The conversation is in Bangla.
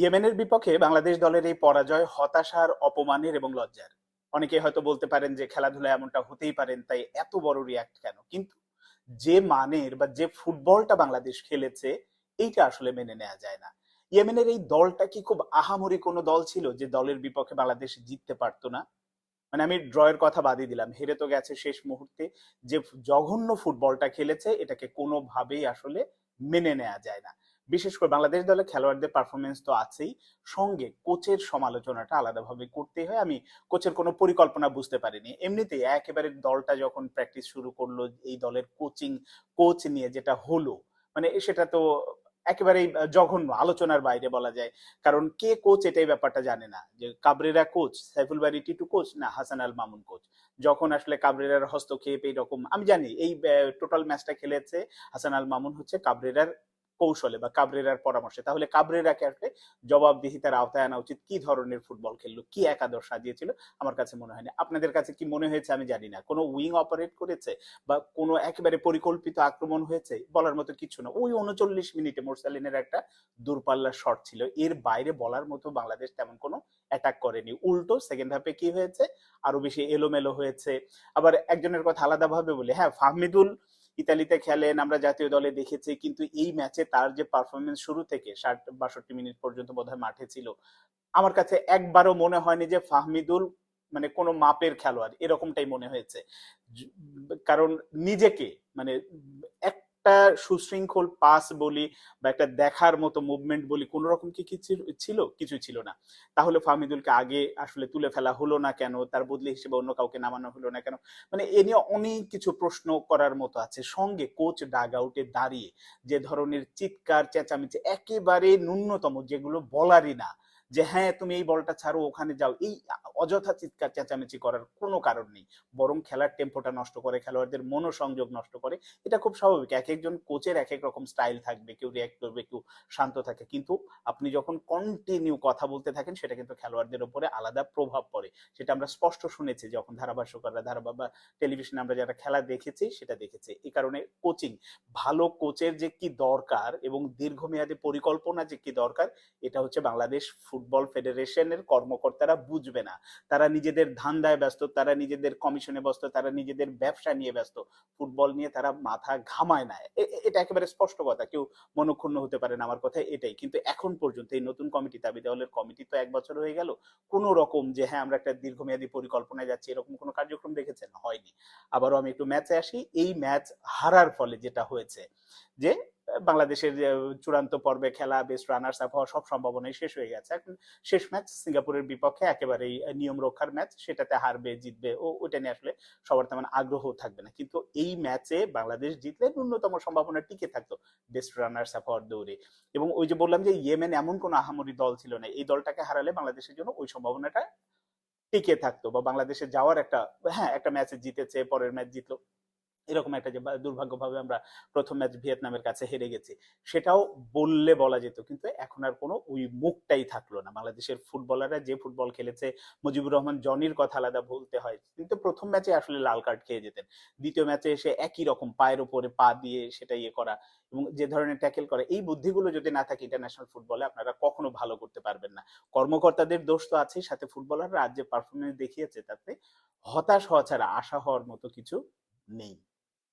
ইয়েমেনের বিপক্ষে বাংলাদেশ দলের এই পরাজয় হতাশার, অপমানের এবং লজ্জার। অনেকে হয়তো বলতে পারেন যে খেলাধুলা এমনটা হতেই পারেন তাই এত বড় রিয়াক্ট কেন? কিন্তু যে মানের বা যে ফুটবলটা বাংলাদেশ খেলেছে, এইটা আসলে মেনে নেওয়া যায় না। ইয়েমেনের এই দলটা কি খুব আহামরি কোনো দল ছিল যে দলের বিপক্ষে বাংলাদেশ জিততে পারতো না? মানে আমি ড্রয়ের কথা বাদই দিলাম। হেরে তো গেছে শেষ মুহূর্তে। যে জঘন্য ফুটবলটা খেলেছে, এটাকে কোনোভাবেই আসলে মেনে নেওয়া যায় না। বিশেষ করে বাংলাদেশ দলের খেলোয়াড়দের পারফরমেন্স তো আছেই। সঙ্গে কোচের সমালোচনাটা আলাদাভাবে করতে হয়। আমি কোচের কোনো পরিকল্পনা বুঝতে পারিনি। এমনিতেই একেবারে দলটা যখন প্র্যাকটিস শুরু করল, এই দলের কোচিং কোচ নিয়ে যেটা হলো মানে সেটা তো একেবারেই জঘন্য আলোচনার বাইরে বলা যায়। কারণ কে কোচ এটাই ব্যাপারটা জানে না। যে কাবরেরা কোচ সাইফুল বাড়ি, টিটু কোচ না হাসান আল মামুন কোচ যখন আসলে কাবরেরার হস্তক্ষেপ এইরকম, আমি জানি এই টোটাল ম্যাচটা খেলেছে হাসান আল মামুন হচ্ছে কাবরেরার কৌশলে বা কাবরেরার পরামর্শে। তাহলে কাবরেরাকে আসলে জবাবদিহিতার আওতায় আনা উচিত। কি ধরনের ফুটবল খেললো? কি একাদশ সাজিয়েছিল? আমার কাছে মনে হয়নি। আপনাদের কাছে কি মনে হয়েছে? আমি জানি না। কোনো উইং অপারেট করেছে? বা কোনো একেবারে পরিকল্পিত আক্রমণ হয়েছে? বলার মতো কিছু না। ওই উনচল্লিশ মিনিটে মোরসালিনের একটা দূরপাল্লার শট ছিল। এর বাইরে বলার মতো বাংলাদেশ তেমন কোনো অ্যাটাক করেনি। উল্টো সেকেন্ড হাফে কি হয়েছে? আরও বেশি এলোমেলো হয়েছে। আবার একজনের কথা আলাদাভাবে বলি। হ্যাঁ ফাহমিদুল ইতালিতে খেলেন, আমরা জাতীয় দলে দেখেছি, কিন্তু এই ম্যাচে তার যে পারফরমেন্স শুরু থেকে ষাট, বাষট্টি মিনিট পর্যন্ত বোধহয় মাঠে ছিল, আমার কাছে একবারও মনে হয়নি যে ফাহমিদুল মানে কোনো মাপের খেলোয়াড়, এরকমটাই মনে হয়েছে। কারণ নিজেকে মানে একটা সুশৃঙ্খল পাস বলি বা একটা দেখার মতো মুভমেন্ট বলি কোন রকম কি ছিল কিছু ছিল না। তাহলে ফাহমিদুলকে আগে আসলে তুলে ফেলা হলো না কেন? তার বদলি হিসেবে অন্য কাউকে নামানো হলো না কেন? মানে এ নিয়ে অনেক কিছু প্রশ্ন করার মতো আছে। সঙ্গে কোচ ডাগ আউটে দাঁড়িয়ে যে ধরনের চিৎকার, চেঁচামেচি একেবারে ন্যূনতম যেগুলো বলারই না। যে হ্যাঁ তুমি এই বলটা ছাড়ো, ওখানে যাও। এই অযথা চিৎকার চেঁচামেচি করার কোনো কারণ নেই। বরং খেলার টেম্পোটা নষ্ট করে, খেলোয়াড়দের মনোসংযোগ নষ্ট করে, এটা খুব স্বাভাবিক। এক একজন কোচের এক এক রকম স্টাইল থাকবে, কেউ রিয়াক্ট করবে, কেউ শান্ত থাকে। কিন্তু আপনি যখন কন্টিনিউ কথা বলতে থাকেন, সেটা কিন্তু খেলোয়াড়দের উপরে আলাদা প্রভাব পড়ে। সেটা আমরা স্পষ্ট শুনেছি যখন ধারাভাষ্যকাররা ধারাভাব বা টেলিভিশনে আমরা যারা খেলা দেখেছি, সেটা দেখেছি। এই কারণে কোচিং ভালো কোচের যে কি দরকার এবং দীর্ঘমেয়াদী পরিকল্পনা যে কি দরকার, এটা হচ্ছে বাংলাদেশ ফুটবল ফেডারেশনের কর্মকর্তারা বুঝবে না। তারা নিজেদের ধান্দায় ব্যস্ত, তারা নিজেদের কমিশনে ব্যস্ত, তারা নিজেদের ব্যবসা নিয়ে ব্যস্ত। ফুটবল নিয়ে তারা মাথা ঘামায় না। এটা একেবারে স্পষ্ট কথা, কেউ মনক্ষুণ্ণ হতে পারে না আমার কথা এটাই। কিন্তু এখন পর্যন্ত এই নতুন কমিটি, দাবি দেওয়ালের কমিটি তো এক বছর হয়ে গেল। কোন রকম যে হ্যাঁ আমরা একটা দীর্ঘমেয়াদী পরিকল্পনায় যাচ্ছি, এরকম কোনো কার্যক্রম দেখেছেন? হয়নি। আবারও আমি একটু ম্যাচে আসি। এই ম্যাচ হারার ফলে যেটা হয়েছে যে বাংলাদেশের চূড়ান্ত পর্বে খেলা বেস্ট রানার্স আপ হওয়ার সব সম্ভাবনাই শেষ হয়ে গেছে। এখন শেষ ম্যাচ সিঙ্গাপুরের বিপক্ষে একেবারেই নিয়ম রক্ষার ম্যাচ সেটাতে হারবে, জিতবে, ও, ওইটা নিয়ে আসলে সবার তেমন আগ্রহ থাকবে না। কিন্তু এই ম্যাচে বাংলাদেশ জিতলে ন্যূনতম সম্ভাবনা টিকে থাকতো বেস্ট রানার্স আপ হওয়ার দৌড়ে। এবং ওই যে বললাম যে, ইয়েমেন এমন কোন আহামরি দল ছিল না। এই দলটাকে হারালে বাংলাদেশের জন্য ওই সম্ভাবনাটা টিকে থাকতো বা বাংলাদেশে যাওয়ার একটা হ্যাঁ একটা ম্যাচে জিতেছে, পরের ম্যাচ জিতলো। এরকম একটা যে দুর্ভাগ্যভাবে আমরা প্রথম ম্যাচ ভিয়েতনামের কাছে হেরে গেছি, সেটাও বললে বলা যেত। কিন্তু এখন আর কোনো ওই মুখটাই থাকল না। বাংলাদেশের ফুটবলাররা যে ফুটবল খেলেছে, মুজিবুর রহমান, জনির কথা আলাদা বলতে হয়। কিন্তু প্রথম ম্যাচে আসলে লাল কার্ড খেয়ে যেতেন। দ্বিতীয় ম্যাচে এসে একই রকম পায়ের ওপরে পা দিয়ে সেটা ইয়ে করা এবং যে ধরনের ট্যাকেল করে, এই বুদ্ধিগুলো যদি না থাকে ইন্টারন্যাশনাল ফুটবলে, আপনারা কখনো ভালো করতে পারবেন না। কর্মকর্তাদের দোষ তো আছেই, সাথে ফুটবলাররা আজ যে পারফরমেন্স দেখিয়েছে, তাতে হতাশ হওয়া ছাড়া, আশা হওয়ার মতো কিছু নেই।